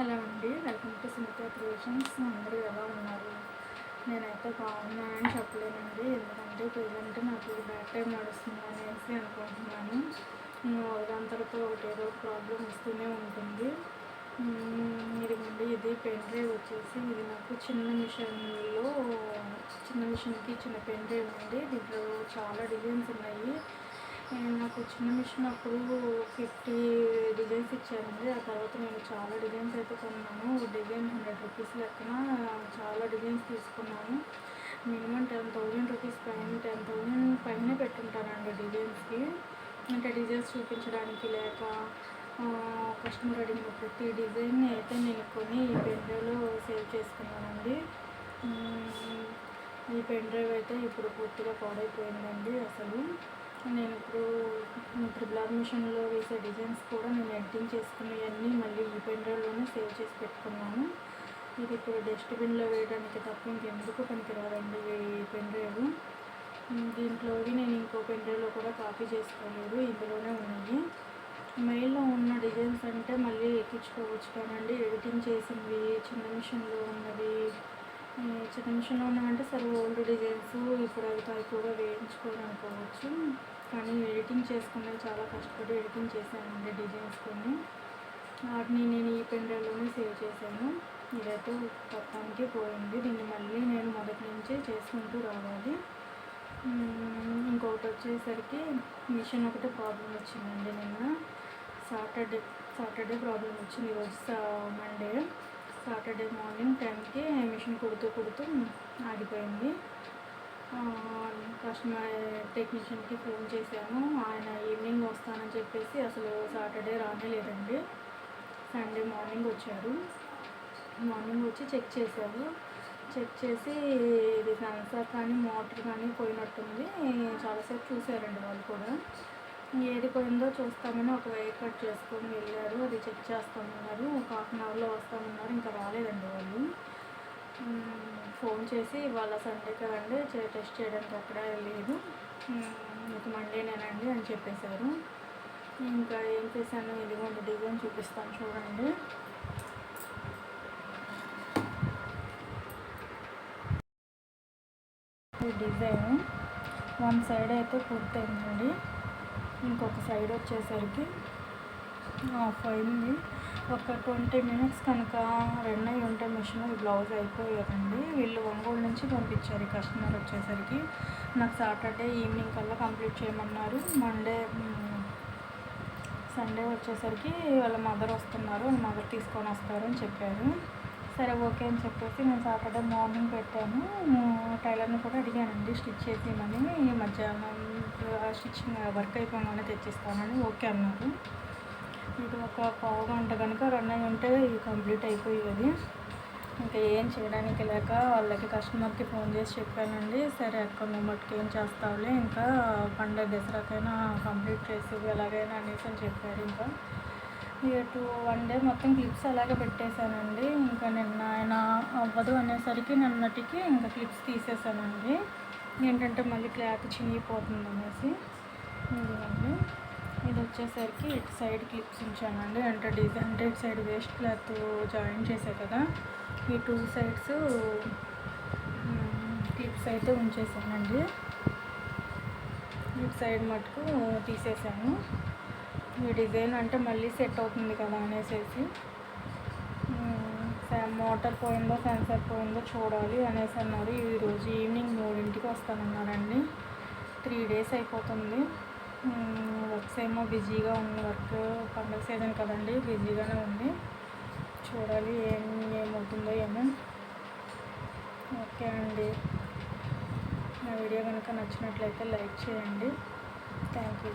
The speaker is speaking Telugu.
హలో అండి వెల్కమ్ టు సుమిత క్రియేషన్స్. అందరూ ఎలా ఉన్నారు? నేనైతే బాగున్నానని చెప్పలేనండి. ఎందుకంటే ప్రజెంట్ నాకు బ్యాక్ టైం నడుస్తుంది అనేసి అనుకుంటున్నాను. ఒకదాంతరతో ఒకటేదో ప్రాబ్లం వస్తూనే ఉంటుంది. ఇదిగోండి ఇది పెన్ డ్రైవ్ వచ్చేసి ఇది నాకు చిన్న మిషన్లో చిన్న మిషన్కి చిన్న పెన్ డ్రైవ్ ఉంది. దీంట్లో చాలా డిజైన్స్ ఉన్నాయి. నాకు చిన్న మిషన్ అప్పుడు ఫిఫ్టీ డిజైన్స్ ఇచ్చారండి. ఆ తర్వాత నేను చాలా డిజైన్స్ అయితే కొన్నాను. డిజైన్ హండ్రెడ్ రూపీస్ లెక్కన చాలా డిజైన్స్ తీసుకున్నాను. మినిమం టెన్ థౌజండ్ రూపీస్ పైన టెన్ థౌజండ్ పైన పెట్టుంటానండి డిజైన్స్కి. అంటే డిజైన్స్ చూపించడానికి లేక కస్టమర్ అడిగిన ప్రతి డిజైన్ అయితే నేను కొని ఈ పెన్ డ్రైవ్లో సేవ్ చేసుకున్నానండి. ఈ పెన్ డ్రైవ్ అయితే ఇప్పుడు పూర్తిగా పాడైపోయిందండి అసలు. నేను ఇప్పుడు ట్రిబుల్ మిషన్లో వేసే డిజైన్స్ కూడా నేను ఎడిటింగ్ చేసుకునేవన్నీ మళ్ళీ ఈ పెన్ డ్రైవ్లోనే సేవ్ చేసి పెట్టుకున్నాను. ఇది ఇప్పుడు డస్ట్బిన్లో వేయడానికి తప్ప ఇంకెందుకు పనికిరాదండి ఈ పెన్ డ్రైవ్ దీంట్లోవి నేను ఇంకో పెన్ డ్రైవ్లో కూడా కాపీ చేసుకోలేదు ఇందులోనే ఉన్నాయి. మెయిల్లో ఉన్న డిజైన్స్ అంటే మళ్ళీ ఎక్కించుకోవచ్చు కానండి ఎడిటింగ్ చేసినవి చిన్న మిషన్లో ఉన్నవి చిన్న మిషన్లో ఉన్నవంటే సరే ఓల్డ్ డిజైన్స్ ఇప్పుడు అవి ఎక్కువగా వేయించుకోవాలనుకోవచ్చు కానీ ఎడిటింగ్ చేసుకునే చాలా కష్టపడి ఎడిటింగ్ చేశానండి డిజైన్స్ కొన్ని. వాటిని నేను ఈ పెన్ డ్రైవ్లోనే సేవ్ చేశాను. ఇదైతే మొత్తానికి పోయింది. దీన్ని మళ్ళీ నేను మొదటి నుంచే చేసుకుంటూ రావాలి. ఇంకొకటి వచ్చేసరికి మిషన్ ఒకటే ప్రాబ్లం వచ్చిందండి నిన్న. సాటర్డే సాటర్డే ప్రాబ్లం వచ్చింది. ఈరోజు మండే. సాటర్డే మార్నింగ్ టెన్కి మిషన్ కుడుతూ కుడుతూ ఆగిపోయింది. కస్టమర్ టెక్నీషియన్కి ఫోన్ చేశాను ఆయన ఈవినింగ్ వస్తానని చెప్పేసి అసలు సాటర్డే రానే లేదండి. సండే మార్నింగ్ వచ్చారు. మార్నింగ్ వచ్చి చెక్ చేశారు. చెక్ చేసి ఇది సెన్సార్ కానీ మోటార్ కానీ పోయినట్టుంది. చాలాసేపు చూసారండి వాళ్ళు కూడా. ఏది పోయిందో చూస్తామని ఒక వైర్ కట్ చేసుకొని వెళ్ళారు. అది చెక్ చేస్తామన్నారు. ఒక హాఫ్ అన్ అవర్లో వస్తామన్నారు. ఇంకా రాలేదండి వాళ్ళు. ఫోన్ చేసి వాళ్ళ సండే కదండి టెస్ట్ చేయడానికి అక్కడ లేదు మీకు మండేనేనండి అని చెప్పేశారు. ఇంకా ఏం చేశాను? ఇదిగోండి డిజైన్ చూపిస్తాను చూడండి. డిజైన్ వన్ సైడ్ అయితే పూర్తయిందండి. ఇంకొక సైడ్ వచ్చేసరికి ఆఫ్ అయింది. ఒక ట్వంటీ మినిట్స్ కనుక రన్ అయి ఉంటే మిషన్ బ్లౌజ్ అయిపోయేదండి వీళ్ళు ఒంగోలు నుంచి పంపించారు. కస్టమర్ వచ్చేసరికి నాకు సాటర్డే ఈవినింగ్ కల్లా కంప్లీట్ చేయమన్నారు. మండే సండే వచ్చేసరికి వాళ్ళ మదర్ వస్తున్నారు. వాళ్ళ మదర్ తీసుకొని వస్తారు అని చెప్పారు. సరే ఓకే అని చెప్పేసి నేను సాటర్డే మార్నింగ్ పెట్టాను. టైలర్ని కూడా అడిగానండి స్టిచ్ చేసేయమని. మధ్యాహ్నం స్టిచ్చింగ్ వర్క్ అయిపోగానే తెచ్చిస్తానని ఓకే అన్నారు. ఇది ఒక పావు గంట కనుక రన్ అయి ఉంటే ఇది కంప్లీట్ అయిపోయేది. ఇంకా ఏం చేయడానికి లేక వాళ్ళకి కస్టమర్కి ఫోన్ చేసి చెప్పానండి. సరే అక్కడ మట్టుకు ఏం చేస్తావులే ఇంకా పండుగ దసరాకైనా కంప్లీట్ చేసి ఎలాగైనా అనేసి అని చెప్పారు ఇంకా. ఇక టూ వన్ డే మొత్తం క్లిప్స్ అలాగే పెట్టేశానండి. ఇంకా నిన్న ఆయన అవ్వదు అనేసరికి నిన్నటికి ఇంకా క్లిప్స్ తీసేసానండి ఏంటంటే మళ్ళీ క్లాత్ చినిగిపోతుంది అనేసి. ఇది వచ్చేసరికి ఇటు సైడ్ క్లిప్స్ ఉంచానండి అంటే డిజైన్ అంటే ఇటు సైడ్ వేస్ట్ క్లాత్ జాయిన్ చేసే కదా. ఈ టూ సైడ్స్ క్లిప్స్ అయితే ఉంచేసానండి. ఇటు సైడ్ మటుకు తీసేసాను. ఈ డిజైన్ అంటే మళ్ళీ సెట్ అవుతుంది కదా అనేసి మోటార్ పోయిందో సెన్సర్ పోయిందో చూడాలి అనేసి అన్నారు. ఈరోజు ఈవినింగ్ మూడింటికి వస్తానన్నారండి. త్రీ డేస్ అయిపోతుంది. ఏమో బిజీగా ఉంది వర్క్. పండగ సీజన్ కదండి బిజీగానే ఉంది. చూడాలి ఏం ఏమవుతుందో ఏమో. ఓకే అండి. నా వీడియో కనుక నచ్చినట్లయితే లైక్ చేయండి. Thank you.